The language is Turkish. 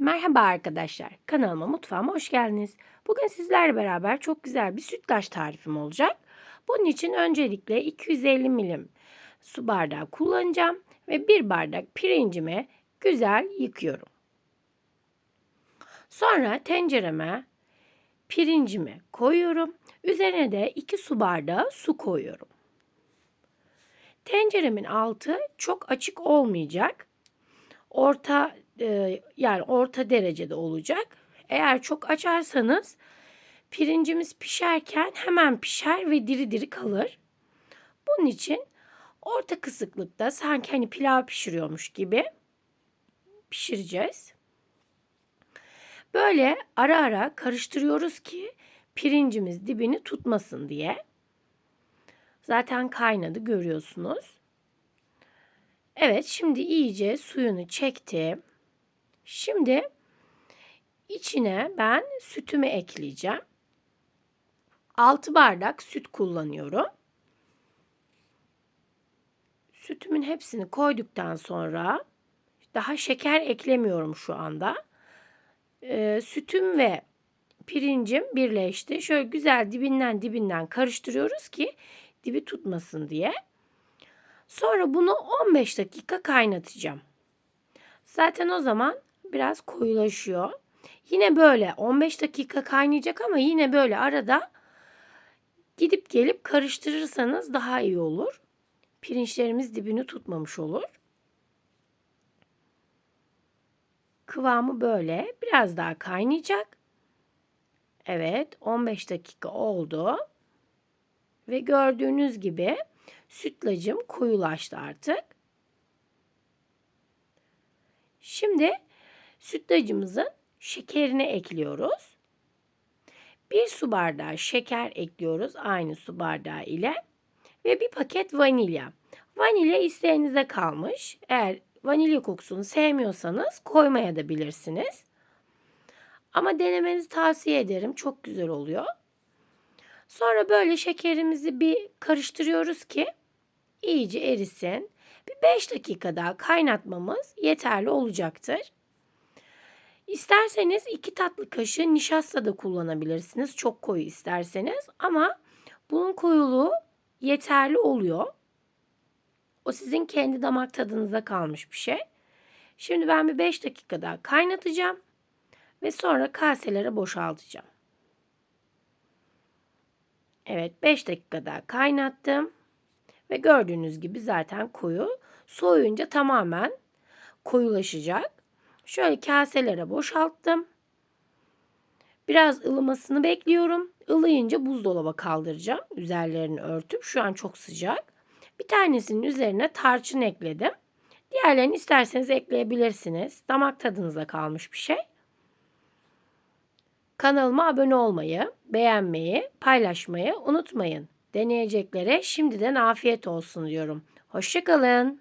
Merhaba arkadaşlar. Kanalıma mutfağıma hoş geldiniz. Bugün sizlerle beraber çok güzel bir sütlaç tarifim olacak. Bunun için öncelikle 250 milim su bardağı kullanacağım ve bir bardak pirincimi güzel yıkıyorum. Sonra tencereme pirincimi koyuyorum. Üzerine de 2 su bardağı su koyuyorum. Tenceremin altı çok açık olmayacak. Orta e, yani orta derecede olacak. Eğer çok açarsanız pirincimiz pişerken hemen pişer ve diri diri kalır. Bunun için orta kısıklıkta sanki hani pilav pişiriyormuş gibi pişireceğiz. Böyle ara ara karıştırıyoruz ki pirincimiz dibini tutmasın diye. Zaten kaynadı görüyorsunuz. Evet şimdi iyice suyunu çektim. Şimdi içine ben sütümü ekleyeceğim. 6 bardak süt kullanıyorum. Sütümün hepsini koyduktan sonra daha şeker eklemiyorum şu anda. Ee, sütüm ve pirincim birleşti. Şöyle güzel dibinden dibinden karıştırıyoruz ki dibi tutmasın diye. Sonra bunu 15 dakika kaynatacağım. Zaten o zaman biraz koyulaşıyor. Yine böyle 15 dakika kaynayacak ama yine böyle arada gidip gelip karıştırırsanız daha iyi olur. Pirinçlerimiz dibini tutmamış olur. Kıvamı böyle. Biraz daha kaynayacak. Evet 15 dakika oldu. Ve gördüğünüz gibi sütlacım koyulaştı artık. Şimdi sütlacımızın şekerini ekliyoruz. Bir su bardağı şeker ekliyoruz aynı su bardağı ile ve bir paket vanilya. Vanilya isteğinize kalmış. Eğer vanilya kokusunu sevmiyorsanız koymaya da bilirsiniz. Ama denemenizi tavsiye ederim. Çok güzel oluyor. Sonra böyle şekerimizi bir karıştırıyoruz ki iyice erisin. Bir 5 dakika daha kaynatmamız yeterli olacaktır. İsterseniz 2 tatlı kaşığı nişasta da kullanabilirsiniz. Çok koyu isterseniz ama bunun koyuluğu yeterli oluyor. O sizin kendi damak tadınıza kalmış bir şey. Şimdi ben bir 5 dakika daha kaynatacağım ve sonra kaselere boşaltacağım. Evet 5 dakika daha kaynattım. Ve gördüğünüz gibi zaten koyu. Soğuyunca tamamen koyulaşacak. Şöyle kaselere boşalttım. Biraz ılımasını bekliyorum. Ilıyınca buzdolaba kaldıracağım. Üzerlerini örtüp şu an çok sıcak. Bir tanesinin üzerine tarçın ekledim. Diğerlerini isterseniz ekleyebilirsiniz. Damak tadınıza kalmış bir şey. Kanalıma abone olmayı, beğenmeyi, paylaşmayı unutmayın. Deneyeceklere şimdiden afiyet olsun diyorum. Hoşçakalın.